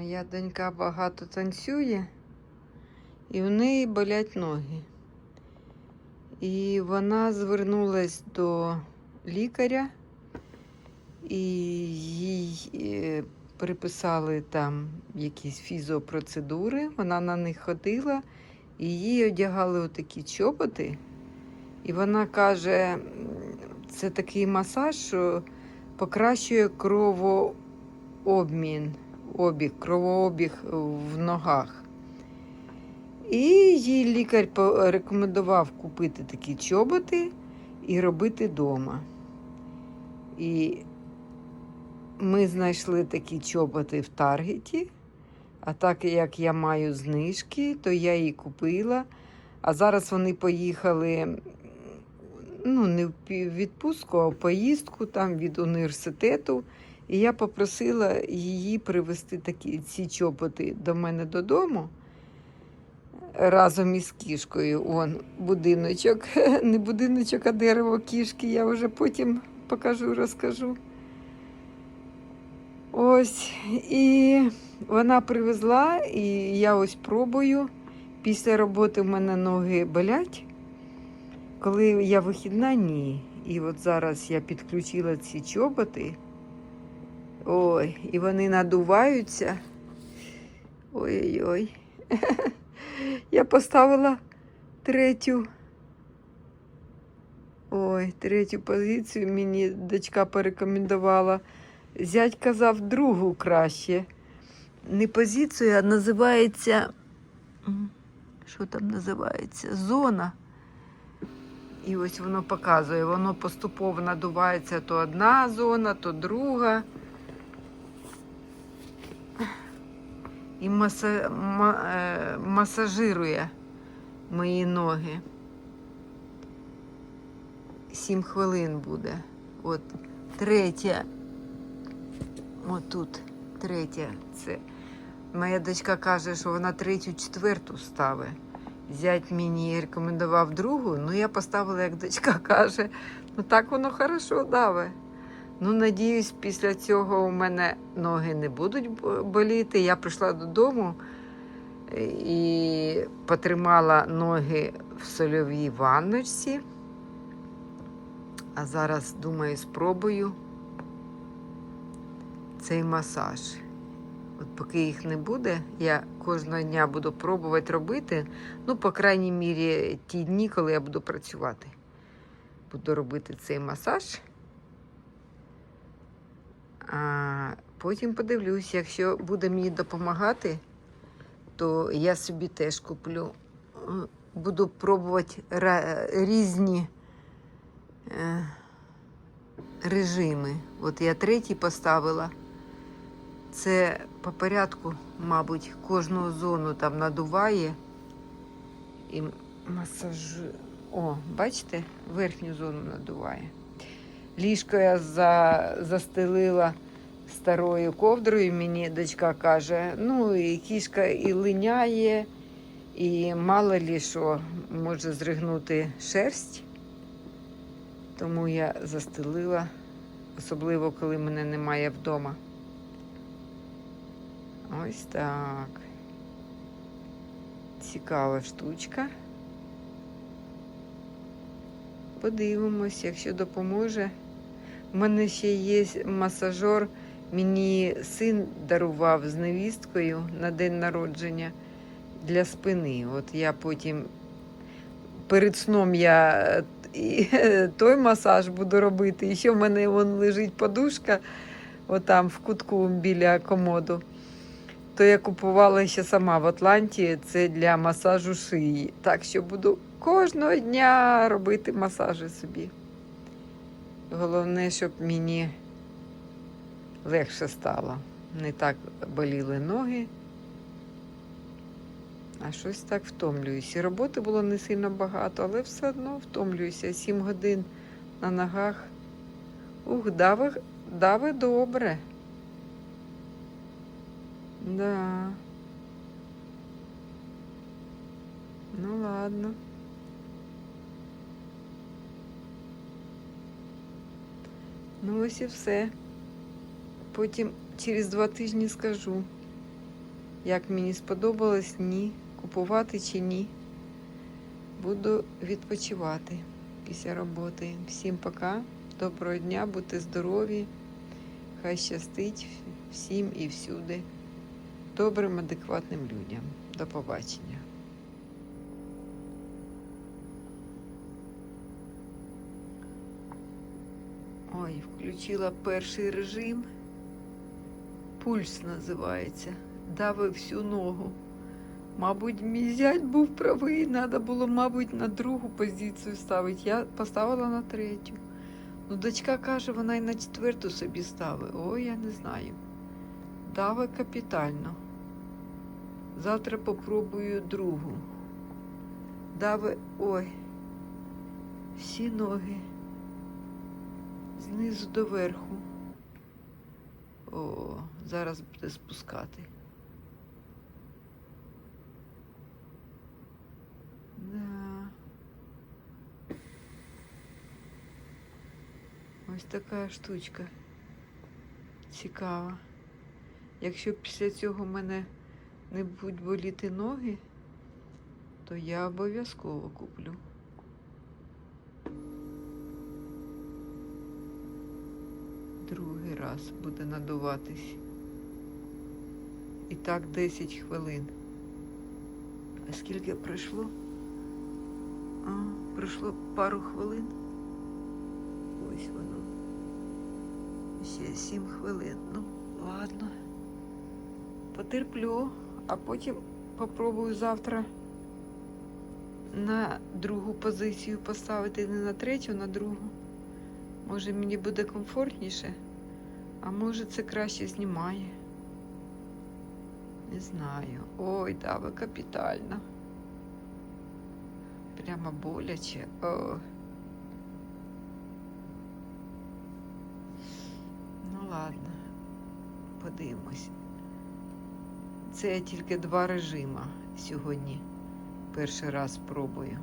Моя донька багато танцює, і в неї болять ноги. І вона звернулась до лікаря, і їй е, приписали там якісь фізіопроцедури. Вона на них ходила, і їй одягали отакі чоботи. І вона каже, це такий масаж, що покращує кровообмін, обіг, кровообіг в ногах. І їй лікар порекомендував купити такі чоботи і робити вдома. І ми знайшли такі чоботи в Таргеті. А так як я маю знижки, то я її купила. А зараз вони поїхали ну, не в відпустку, а в поїздку там від університету. І я попросила її привезти такі ці чоботи до мене додому разом із кішкою. Он будиночок, не будиночок, а дерево кішки. Я вже потім покажу, розкажу. Ось. І вона привезла, і я ось пробую. Після роботи в мене ноги болять. Коли я вихідна, ні. І от зараз я підключила ці чоботи. Ой, і вони надуваються. Ой-ой-ой. Я поставила третю. Ой, третю позицію мені дочка порекомендувала. Зять казав другу краще. Не позицію, а називається. Що там називається? Зона. І ось воно показує, воно поступово надувається то одна зона, то друга. І маса, ма, е, масажирує мої ноги. Сім хвилин буде. От третя. Отут третя. Це. Моя дочка каже, що вона третю, четверту ставить. Зять мені рекомендував другу, ну я поставила, як дочка каже. Ну так воно хорошо даве. Ну, надіюсь, після цього у мене ноги не будуть боліти. Я прийшла додому е, і потримала ноги в сольовій ванночці. А зараз, думаю, спробую цей масаж. От поки їх не буде, я кожного дня буду пробувати робити. Ну, по крайній мірі, ті дні, коли я буду працювати. Буду робити цей масаж. А потім подивлюсь, якщо буде мені допомагати, то я собі теж куплю. Буду пробувати різні е, режими. От я третій поставила. Це по порядку, мабуть, кожну зону там надуває і масаж. О, бачите, верхню зону надуває. Ліжко я за, застелила старою ковдрою. Мені дочка каже, ну і кішка і линяє, і мало лі що може зригнути шерсть. Тому я застелила, особливо коли мене немає вдома. Ось так. Цікава штучка. Подивимось, якщо допоможе. У мене ще є масажер, мені син дарував з невісткою на день народження для спини. От я потім перед сном я е, і, той масаж буду робити. І ще в мене вон лежить подушка, отам в кутку біля комоду. То я купувала ще сама в Атланті. Це для масажу шиї. Так що буду кожного дня робити масажі собі. Головне, щоб мені легше стало. Не так боліли ноги. А щось так втомлююсь. І роботи було не сильно багато, але все одно втомлююся. Сім годин на ногах. Ух, дави, дави добре. Да. Ну ладно. Ну ось і все. Потім через два тижні скажу. Як мені сподобалось, ні. Купувати чи ні. Буду відпочивати після роботи. Всім пока. Доброго дня, будьте здорові. Хай щастить всім і всюди. Добрим, адекватним людям. До побачення. Ой, включила перший режим. Пульс називається. Давив всю ногу. Мабуть, мій зять був правий, треба було, мабуть, на другу позицію ставити. Я поставила на третю. Ну, дочка каже, вона і на четверту собі ставить. Ой, я не знаю. Дави капітально. Завтра попробую другу. Дави, ой, всі ноги. Знизу до верху. О, зараз буде спускати. Да. Ось така штучка. Цікава. Якщо після цього мене не будуть боліти ноги, то я обов'язково куплю. Другий раз буде надуватись. І так 10 хвилин. А скільки пройшло? А, пройшло пару хвилин. Ось воно. Ще 7 хвилин. Ну, ладно. Потерплю, а потім попробую завтра на другу позицію поставити, не на третю, на другу. Може мені буде комфортніше, а може це краще знімає. Не знаю. Ой, да, капітально. Прямо боляче. О. Ну ладно, подивимось. Це тільки два режима сьогодні. Перший раз пробую.